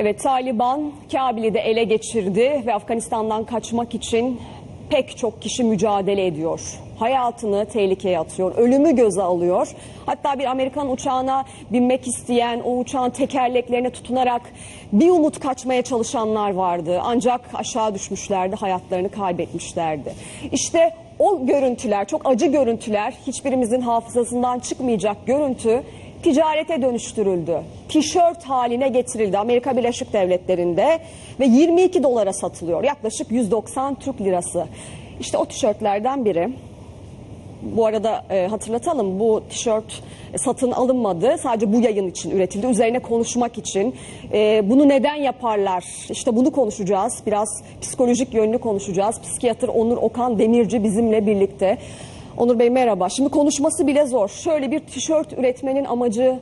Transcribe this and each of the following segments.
Evet Taliban Kabil'i de ele geçirdi ve Afganistan'dan kaçmak için pek çok kişi mücadele ediyor. Hayatını tehlikeye atıyor, ölümü göze alıyor. Hatta bir Amerikan uçağına binmek isteyen, o uçağın tekerleklerine tutunarak bir umut kaçmaya çalışanlar vardı. Ancak aşağı düşmüşlerdi, hayatlarını kaybetmişlerdi. İşte o görüntüler, çok acı görüntüler, hiçbirimizin hafızasından çıkmayacak görüntü ticarete dönüştürüldü. Tişört haline getirildi Amerika Birleşik Devletleri'nde ve 22 dolara satılıyor. Yaklaşık 190 Türk lirası. İşte o tişörtlerden biri. Bu arada e, hatırlatalım bu tişört satın alınmadı. Sadece bu yayın için üretildi. Üzerine konuşmak için. E, bunu neden yaparlar? İşte bunu konuşacağız. Biraz psikolojik yönünü konuşacağız. Psikiyatr Onur Okan Demirci bizimle birlikte. Onur Bey merhaba. Şimdi konuşması bile zor. Şöyle bir tişört üretmenin amacı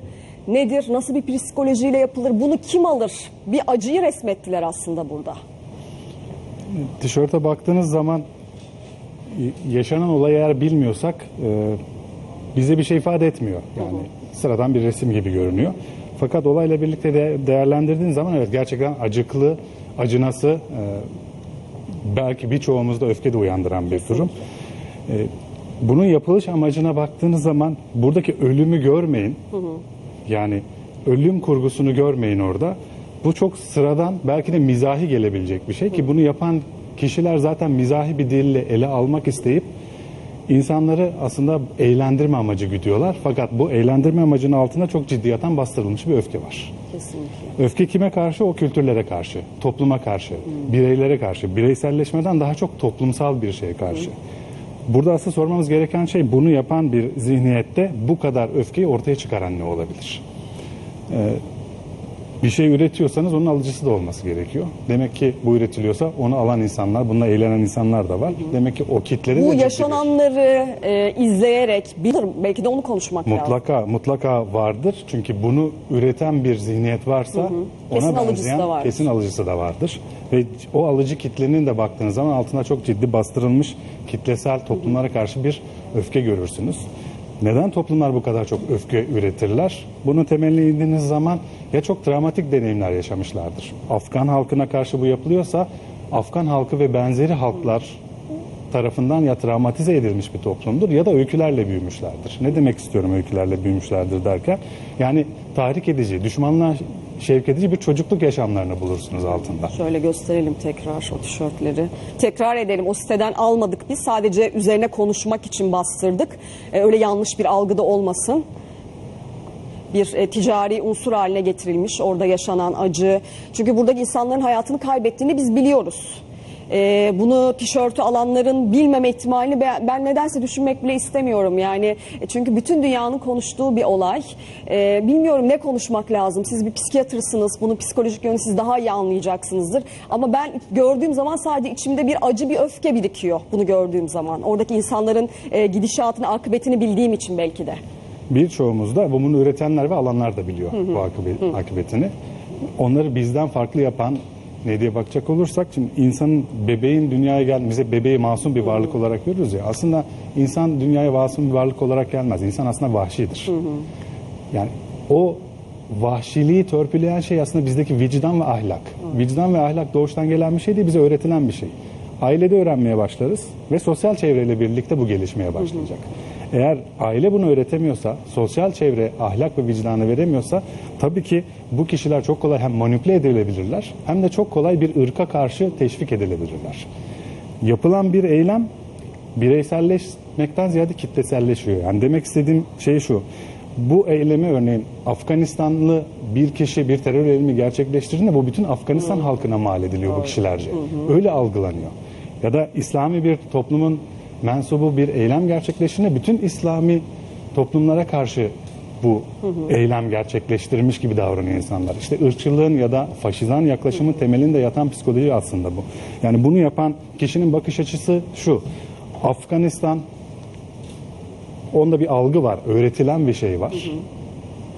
nedir? Nasıl bir psikolojiyle yapılır? Bunu kim alır? Bir acıyı resmettiler aslında burada. Tişörte baktığınız zaman yaşanan olayı eğer bilmiyorsak e, bize bir şey ifade etmiyor. Yani sıradan bir resim gibi görünüyor. Fakat olayla birlikte de değerlendirdiğin zaman evet gerçekten acıklı, acınası e, belki birçoğumuzda öfke de uyandıran bir durum. E, bunun yapılış amacına baktığınız zaman buradaki ölümü görmeyin. Yani ölüm kurgusunu görmeyin orada. Bu çok sıradan belki de mizahi gelebilecek bir şey ki bunu yapan kişiler zaten mizahi bir dille ele almak isteyip insanları aslında eğlendirme amacı güdüyorlar. Fakat bu eğlendirme amacının altında çok ciddi yatan bastırılmış bir öfke var. Kesinlikle. Öfke kime karşı? O kültürlere karşı, topluma karşı, bireylere karşı. Bireyselleşmeden daha çok toplumsal bir şeye karşı. Burada aslında sormamız gereken şey bunu yapan bir zihniyette bu kadar öfkeyi ortaya çıkaran ne olabilir? Ee, bir şey üretiyorsanız onun alıcısı da olması gerekiyor. Demek ki bu üretiliyorsa onu alan insanlar, bununla eğlenen insanlar da var. Demek ki o kitlerin de Bu bir- yaşananları e, izleyerek bilir belki de onu konuşmak lazım. Mutlaka mutlaka vardır. Çünkü bunu üreten bir zihniyet varsa Kesin ona alıcısı benzeyen da vardır. kesin alıcısı da vardır. Ve o alıcı kitlenin de baktığınız zaman altında çok ciddi bastırılmış kitlesel toplumlara karşı bir öfke görürsünüz. Neden toplumlar bu kadar çok öfke üretirler? Bunun temeline indiğiniz zaman ya çok travmatik deneyimler yaşamışlardır. Afgan halkına karşı bu yapılıyorsa Afgan halkı ve benzeri halklar tarafından ya travmatize edilmiş bir toplumdur ya da öykülerle büyümüşlerdir. Ne demek istiyorum öykülerle büyümüşlerdir derken? Yani tahrik edici, düşmanlığa şevk edici bir çocukluk yaşamlarını bulursunuz altında. Şöyle gösterelim tekrar o tişörtleri. Tekrar edelim o siteden almadık biz sadece üzerine konuşmak için bastırdık. E, öyle yanlış bir algıda olmasın. Bir e, ticari unsur haline getirilmiş orada yaşanan acı. Çünkü buradaki insanların hayatını kaybettiğini biz biliyoruz. E, bunu tişörtü alanların bilmeme ihtimalini ben, nedense düşünmek bile istemiyorum. Yani e, çünkü bütün dünyanın konuştuğu bir olay. E, bilmiyorum ne konuşmak lazım. Siz bir psikiyatrsınız. Bunun psikolojik yönünü siz daha iyi anlayacaksınızdır. Ama ben gördüğüm zaman sadece içimde bir acı, bir öfke birikiyor bunu gördüğüm zaman. Oradaki insanların e, gidişatını, akıbetini bildiğim için belki de. Birçoğumuz da bunu üretenler ve alanlar da biliyor bu akıbe- akıbetini. Onları bizden farklı yapan ne diye bakacak olursak şimdi insanın bebeğin dünyaya gelmemize bebeği masum bir varlık olarak görüyoruz ya aslında insan dünyaya masum bir varlık olarak gelmez. İnsan aslında vahşidir. Yani o vahşiliği törpüleyen şey aslında bizdeki vicdan ve ahlak. Vicdan ve ahlak doğuştan gelen bir şey değil, bize öğretilen bir şey. Ailede öğrenmeye başlarız ve sosyal çevreyle birlikte bu gelişmeye başlayacak. Eğer aile bunu öğretemiyorsa, sosyal çevre ahlak ve vicdanı veremiyorsa tabii ki bu kişiler çok kolay hem manipüle edilebilirler hem de çok kolay bir ırka karşı teşvik edilebilirler. Yapılan bir eylem bireyselleşmekten ziyade kitleselleşiyor. Yani demek istediğim şey şu. Bu eylemi örneğin Afganistanlı bir kişi bir terör eylemi gerçekleştirdiğinde bu bütün Afganistan halkına mal ediliyor bu kişilerce. Öyle algılanıyor. Ya da İslami bir toplumun mensubu bir eylem gerçekleştiğinde bütün İslami toplumlara karşı bu eylem gerçekleştirmiş gibi davranıyor insanlar. İşte ırkçılığın ya da faşizan yaklaşımın temelinde yatan psikoloji aslında bu. Yani bunu yapan kişinin bakış açısı şu. Afganistan onda bir algı var, öğretilen bir şey var.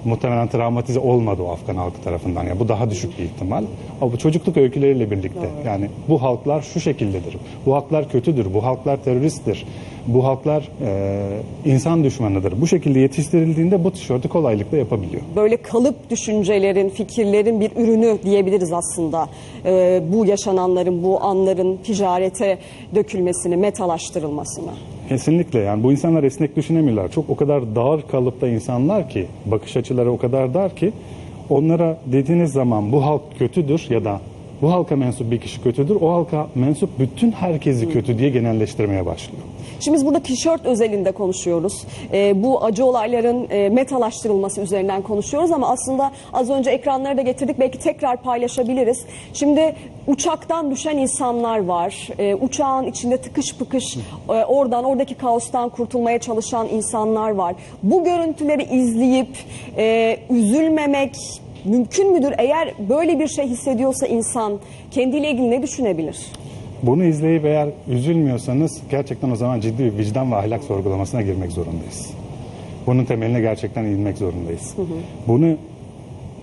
Muhtemelen travmatize olmadı o Afgan halkı tarafından. Yani bu daha düşük bir ihtimal. Ama bu çocukluk öyküleriyle birlikte yani bu halklar şu şekildedir. Bu halklar kötüdür, bu halklar teröristtir. Bu halklar e, insan düşmanıdır. Bu şekilde yetiştirildiğinde bu tişörtü kolaylıkla yapabiliyor. Böyle kalıp düşüncelerin, fikirlerin bir ürünü diyebiliriz aslında. Ee, bu yaşananların, bu anların ticarete dökülmesini, metalaştırılmasını. Kesinlikle yani bu insanlar esnek düşünemiyorlar. Çok o kadar dar kalıpta insanlar ki bakış açıları o kadar dar ki onlara dediğiniz zaman bu halk kötüdür ya da bu halka mensup bir kişi kötüdür. O halka mensup bütün herkesi kötü diye genelleştirmeye başlıyor. Şimdi biz burada tişört özelinde konuşuyoruz. Ee, bu acı olayların e, metalaştırılması üzerinden konuşuyoruz ama aslında az önce ekranlara da getirdik. Belki tekrar paylaşabiliriz. Şimdi uçaktan düşen insanlar var. Ee, uçağın içinde tıkış pıkış e, oradan oradaki kaostan kurtulmaya çalışan insanlar var. Bu görüntüleri izleyip e, üzülmemek mümkün müdür? Eğer böyle bir şey hissediyorsa insan kendiyle ilgili ne düşünebilir? Bunu izleyip eğer üzülmüyorsanız gerçekten o zaman ciddi bir vicdan ve ahlak sorgulamasına girmek zorundayız. Bunun temeline gerçekten inmek zorundayız. Bunu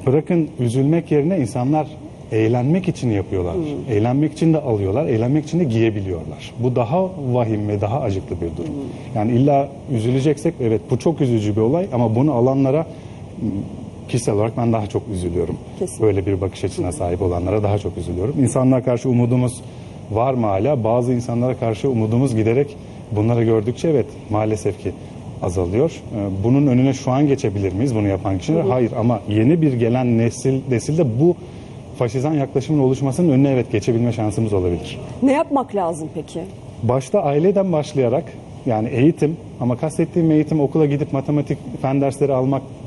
bırakın üzülmek yerine insanlar eğlenmek için yapıyorlar. Eğlenmek için de alıyorlar, eğlenmek için de giyebiliyorlar. Bu daha vahim ve daha acıklı bir durum. Yani illa üzüleceksek evet bu çok üzücü bir olay ama bunu alanlara kişisel olarak ben daha çok üzülüyorum. Kesin. Böyle bir bakış açısına sahip olanlara daha çok üzülüyorum. İnsanlara karşı umudumuz var mı hala? Bazı insanlara karşı umudumuz giderek bunları gördükçe evet maalesef ki azalıyor. Ee, Bunun önüne şu an geçebilir miyiz bunu yapan kişiler? Hayır ama yeni bir gelen nesil nesilde bu faşizan yaklaşımın oluşmasının önüne evet geçebilme şansımız olabilir. Ne yapmak lazım peki? Başta aileden başlayarak yani eğitim ama kastettiğim eğitim okula gidip matematik fen dersleri almaktan ka-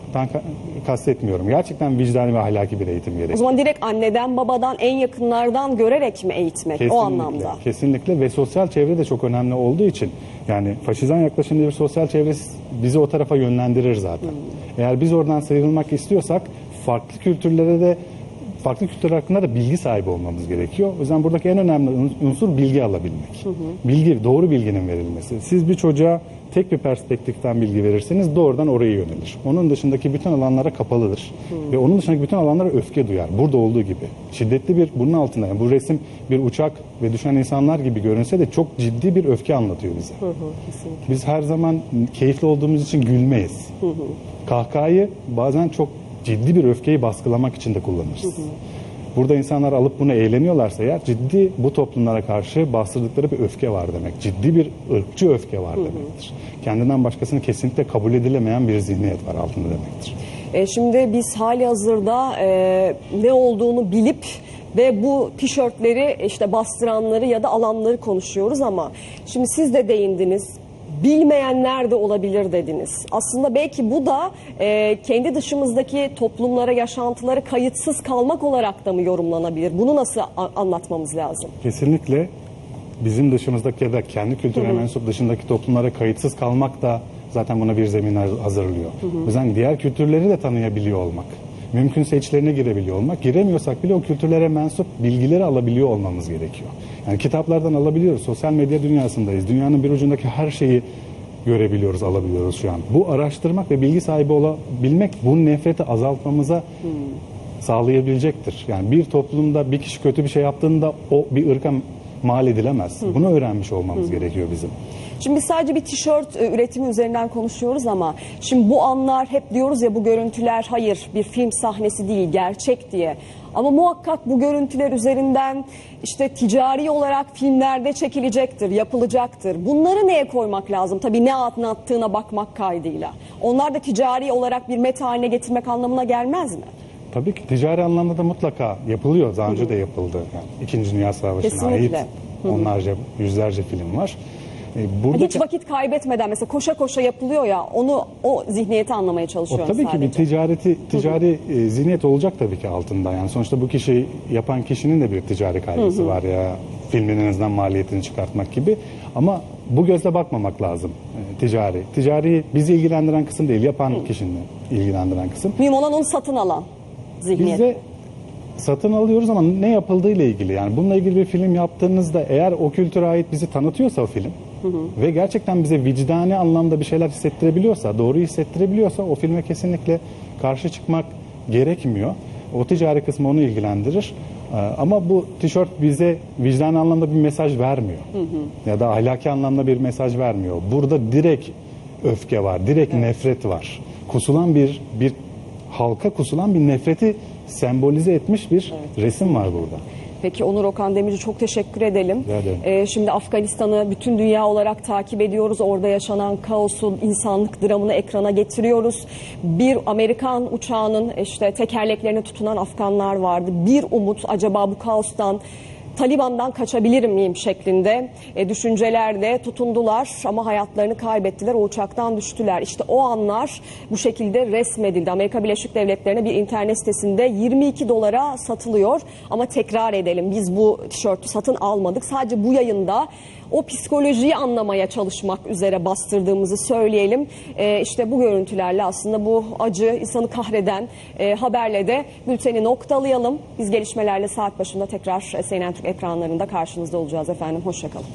kastetmiyorum. Gerçekten vicdani ve ahlaki bir eğitim O gerekiyor. zaman direkt anneden babadan en yakınlardan görerek mi eğitmek o anlamda? Kesinlikle ve sosyal çevre de çok önemli olduğu için yani faşizan yaklaşımda bir sosyal çevre bizi o tarafa yönlendirir zaten. Eğer biz oradan sıyrılmak istiyorsak farklı kültürlere de farklı kültürler hakkında da bilgi sahibi olmamız gerekiyor. O yüzden buradaki en önemli un- unsur bilgi alabilmek. Bilgi, doğru bilginin verilmesi. Siz bir çocuğa tek bir perspektiften bilgi verirseniz doğrudan oraya yönelir. Onun dışındaki bütün alanlara kapalıdır. Ve onun dışındaki bütün alanlara öfke duyar. Burada olduğu gibi. Şiddetli bir bunun altında. Yani bu resim bir uçak ve düşen insanlar gibi görünse de çok ciddi bir öfke anlatıyor bize. Biz her zaman keyifli olduğumuz için gülmeyiz. Kahkahayı bazen çok ciddi bir öfkeyi baskılamak için de kullanırız. Burada insanlar alıp bunu eğleniyorlarsa eğer ciddi bu toplumlara karşı bastırdıkları bir öfke var demek. Ciddi bir ırkçı öfke var demektir. Kendinden başkasını kesinlikle kabul edilemeyen bir zihniyet var altında demektir. E, şimdi biz hali hazırda e, ne olduğunu bilip ve bu tişörtleri işte bastıranları ya da alanları konuşuyoruz ama şimdi siz de değindiniz. Bilmeyenler de olabilir dediniz. Aslında belki bu da e, kendi dışımızdaki toplumlara, yaşantılara kayıtsız kalmak olarak da mı yorumlanabilir? Bunu nasıl anlatmamız lazım? Kesinlikle bizim dışımızdaki ya da kendi kültürüne mensup dışındaki toplumlara kayıtsız kalmak da zaten buna bir zemin haz- hazırlıyor. O yüzden diğer kültürleri de tanıyabiliyor olmak. Mümkünse içlerine girebiliyor olmak. Giremiyorsak bile o kültürlere mensup bilgileri alabiliyor olmamız gerekiyor. Yani kitaplardan alabiliyoruz. Sosyal medya dünyasındayız. Dünyanın bir ucundaki her şeyi görebiliyoruz, alabiliyoruz şu an. Bu araştırmak ve bilgi sahibi olabilmek bu nefreti azaltmamıza sağlayabilecektir. Yani bir toplumda bir kişi kötü bir şey yaptığında o bir ırka mal edilemez. Bunu öğrenmiş olmamız gerekiyor bizim. Şimdi biz sadece bir tişört e, üretimi üzerinden konuşuyoruz ama şimdi bu anlar hep diyoruz ya bu görüntüler hayır bir film sahnesi değil gerçek diye. Ama muhakkak bu görüntüler üzerinden işte ticari olarak filmlerde çekilecektir, yapılacaktır. Bunları neye koymak lazım? Tabii ne anlattığına bakmak kaydıyla. Onlar da ticari olarak bir meta haline getirmek anlamına gelmez mi? Tabii ki ticari anlamda da mutlaka yapılıyor. Daha önce de yapıldı. Yani İkinci Dünya Savaşı'na Kesinlikle. ait onlarca, yüzlerce film var. E, Hiç buradaki- vakit kaybetmeden mesela koşa koşa yapılıyor ya onu o zihniyeti anlamaya O çalışıyorum tabii ki sadece. bir ticareti ticari e, zihniyet olacak tabii ki altında. Yani sonuçta bu kişi yapan kişinin de bir ticari kaygısı var ya filmin en azından maliyetini çıkartmak gibi. Ama bu gözle bakmamak lazım e, ticari. Ticari bizi ilgilendiren kısım değil, yapan kişinin ilgilendiren kısım. Mühim olan onu satın alan zihniyet. Biz de satın alıyoruz ama ne yapıldığı ile ilgili. Yani bununla ilgili bir film yaptığınızda eğer o kültüre ait bizi tanıtıyorsa o film ve gerçekten bize vicdani anlamda bir şeyler hissettirebiliyorsa, doğru hissettirebiliyorsa o filme kesinlikle karşı çıkmak gerekmiyor. O ticari kısmı onu ilgilendirir. Ee, Ama bu tişört bize vicdan anlamda bir mesaj vermiyor. Ya da ahlaki anlamda bir mesaj vermiyor. Burada direkt öfke var, direkt nefret var. Kusulan bir bir halka kusulan bir nefreti sembolize etmiş bir resim var burada. Peki Onur Okan Demirci çok teşekkür edelim. Ee, şimdi Afganistan'ı bütün dünya olarak takip ediyoruz. Orada yaşanan kaosun insanlık dramını ekrana getiriyoruz. Bir Amerikan uçağının işte tekerleklerine tutunan Afganlar vardı. Bir umut acaba bu kaostan Taliban'dan kaçabilir miyim şeklinde e, düşüncelerde tutundular ama hayatlarını kaybettiler. O uçaktan düştüler. İşte o anlar bu şekilde resmedildi. Amerika Birleşik Devletleri'ne bir internet sitesinde 22 dolara satılıyor. Ama tekrar edelim biz bu tişörtü satın almadık. Sadece bu yayında o psikolojiyi anlamaya çalışmak üzere bastırdığımızı söyleyelim. E, işte bu görüntülerle aslında bu acı, insanı kahreden e, haberle de bülteni noktalayalım. Biz gelişmelerle saat başında tekrar CNN Türk ekranlarında karşınızda olacağız efendim. Hoşçakalın.